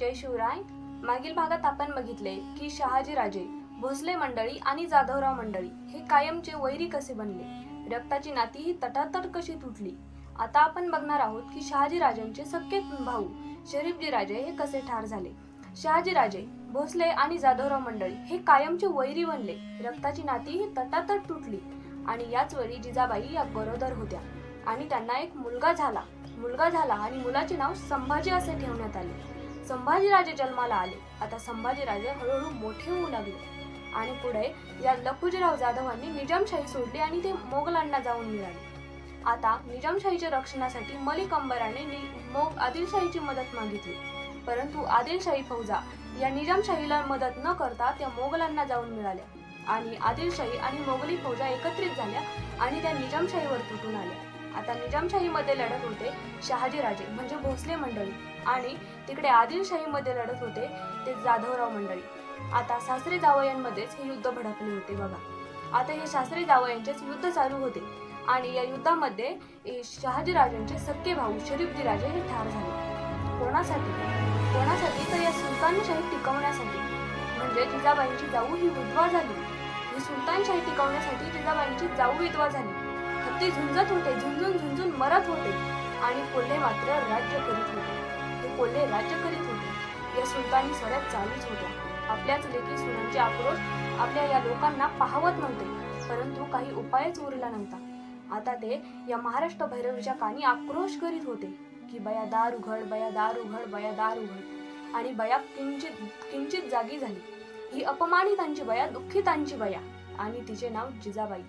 जय शिवराय. मागील भागात आपण बघितले की शहाजीराजे भोसले मंडळी आणि जाधवराव मंडळी हे कायमचे वैरी कसे बनले? रक्ताची नाती ही तटातट कशी तुटली? आता आपण बघणार आहोत की शहाजीराजांचे सख्खे भाऊ शरीफजी राजे हे कसे ठार झाले? शहाजीराजे भोसले आणि जाधवराव मंडळी हे कायमचे वैरी बनले. रक्ताची नाती ही तटातट तुटली आणि याच वेळी जिजाबाई या गरोदर होत्या आणि त्यांना एक मुलगा झाला. मुलगा झाला आणि मुलाचे नाव संभाजी असे ठेवण्यात आले. संभाजीराजे जन्माला आले. आता संभाजीराजे हळूहळू मोठे होऊ लागले. आणि पुढे या लखुजीराव जाधवांनी निजामशाही सोडली आणि ते मोगलांना जाऊन मिळाले. आता निजामशाहीच्या रक्षणासाठी मलिक अंबराने नि- मोग आदिलशाहीची मदत मागितली. परंतु आदिलशाही फौजा या निजामशाहीला मदत न करता त्या मोगलांना जाऊन मिळाल्या. आणि आदिलशाही आणि मोगली फौजा एकत्रित झाल्या आणि त्या निजामशाहीवर तुटून आल्या. आता निजामशाहीमध्ये लढत होते शहाजीराजे म्हणजे भोसले मंडळी. आणि तिकडे आदिलशाहीमध्ये लढत होते ते जाधवराव मंडळी. आता सासरे जावयांमध्येच हे युद्ध भडकले होते बघा. आता हे सासरे जावयांचेच युद्ध चालू होते. आणि या युद्धामध्ये शहाजीराजांचे सख्खे भाऊ शरीफजी राजे हे ठार झाले. कोणासाठी? कोणासाठी? तर या सुलतानशाही टिकवण्यासाठी. म्हणजे जिजाबाईंची जाऊ ही विधवा झाली. ही सुलतानशाही टिकवण्यासाठी जिजाबाईंची जाऊ विधवा झाली. ते झुंजत होते झुंजून झुंजून मरत होते. आणि कोल्हे मात्र राज्य करीत होते. हे कोल्हे राज्य करीत होते. या सुलतानी सऱ्यात चालूच होत्या. आपल्याच लेखी सुनांचे आक्रोश आपल्या या लोकांना पाहवत नव्हते. परंतु काही उपायच उरला नव्हता. आता ते या महाराष्ट्र भैरवीच्या कानी आक्रोश करीत होते की बया दार उघड बया दार उघड बया दार उघड आणि बया किंचित किंचित जागी झाली. ही अपमानितांची बया दुःखितांची बया. आणि तिचे नाव जिजाबाई.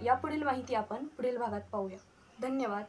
या पुढील माहिती आपण पुढील भागात पाहूया. धन्यवाद.